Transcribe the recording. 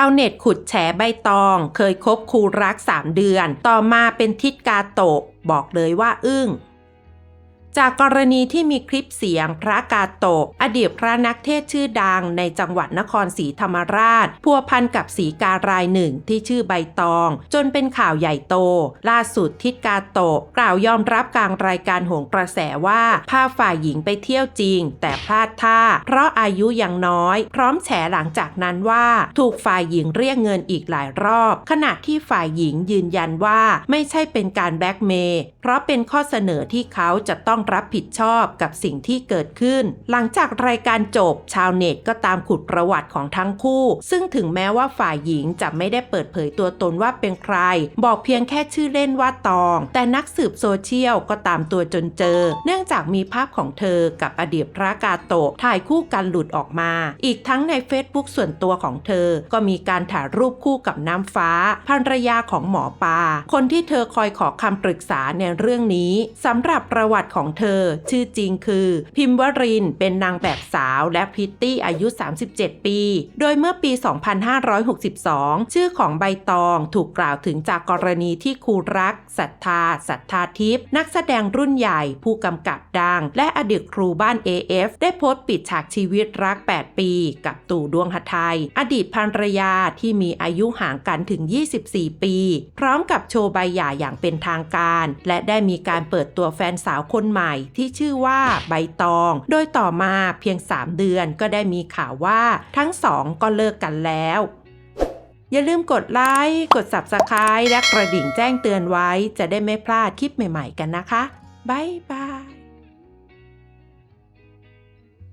าวเน็ตขุดแฉใบตอง เคยคบครูรัก 3 เดือน ต่อมาเป็นทิศกาโตะ บอกเลยว่าอึ้ง จากกรณีที่มีคลิปเสียงพระกาโตะอดีตพระนักเทศชื่อดังในจังหวัดนครศรีธรรมราช พัวพันกับสีการายหนึ่งที่ชื่อใบตอง จนเป็นข่าวใหญ่โต ล่าสุดทิศกาโตะกล่าวยอมรับกลางรายการโหงกระแสว่าพาฝ่ายหญิงไปเที่ยวจริง แต่พลาดท่า เพราะอายุยังน้อย พร้อมแฉหลังจากนั้นว่าถูกฝ่ายหญิงเรียกเงินอีกหลายรอบ ขณะที่ฝ่ายหญิงยืนยันว่าไม่ใช่เป็นการแบล็กเมย์เพราะเป็นข้อเสนอที่เขาจะต้องรับผิดชอบกับสิ่งที่เกิดขึ้น หลังจากรายการจบชาวเน็ตก็ตามขุดประวัติของทั้งคู่ ซึ่งถึงแม้ว่าฝ่ายหญิงจะไม่ได้เปิดเผยตัวตนว่าเป็นใคร บอกเพียงแค่ชื่อเล่นว่าตอง แต่นักสืบโซเชียลก็ตามตัวจนเจอ เนื่องจากมีภาพของเธอกับอดีตพระกาโตะถ่ายคู่กันหลุดออกมา อีกทั้งใน Facebook ส่วนตัวของเธอ ก็มีการถ่ายรูปคู่กับน้ำฟ้าภรรยาของหมอปลาคนที่เธอคอยขอคำปรึกษาในเรื่องนี้สำหรับประวัติของเธอ ชื่อจริงคือ พิมพ์วริน เป็นนางแบบสาวและพริตตี้อายุ 37 ปี โดยเมื่อปี 2562 ชื่อของใบตองถูกกล่าวถึงจากกรณีที่ครูรักศรัทธาศรัทธาทิพย์นักแสดงรุ่นใหญ่ผู้กำกับดัง และอดีตครูบ้าน AF ได้โพสต์ปิดฉากชีวิตรัก 8 ปี กับตู่ดวงหทัยอดีตภรรยาที่มีอายุห่างกันถึง 24 ปี พร้อมกับโชว์ใบหย่าอย่างเป็นทางการ และได้มีการเปิดตัวแฟนสาวคนใหม่ที่ชื่อว่าใบตอง โดยต่อมาเพียง 3 เดือนก็ได้มีข่าวว่าทั้งสองก็เลิกกันแล้ว อย่าลืมกดไลค์ กด Subscribe และกระดิ่งแจ้งเตือนไว้ จะได้ไม่พลาดคลิปใหม่ ๆ กันนะคะ บ๊ายบาย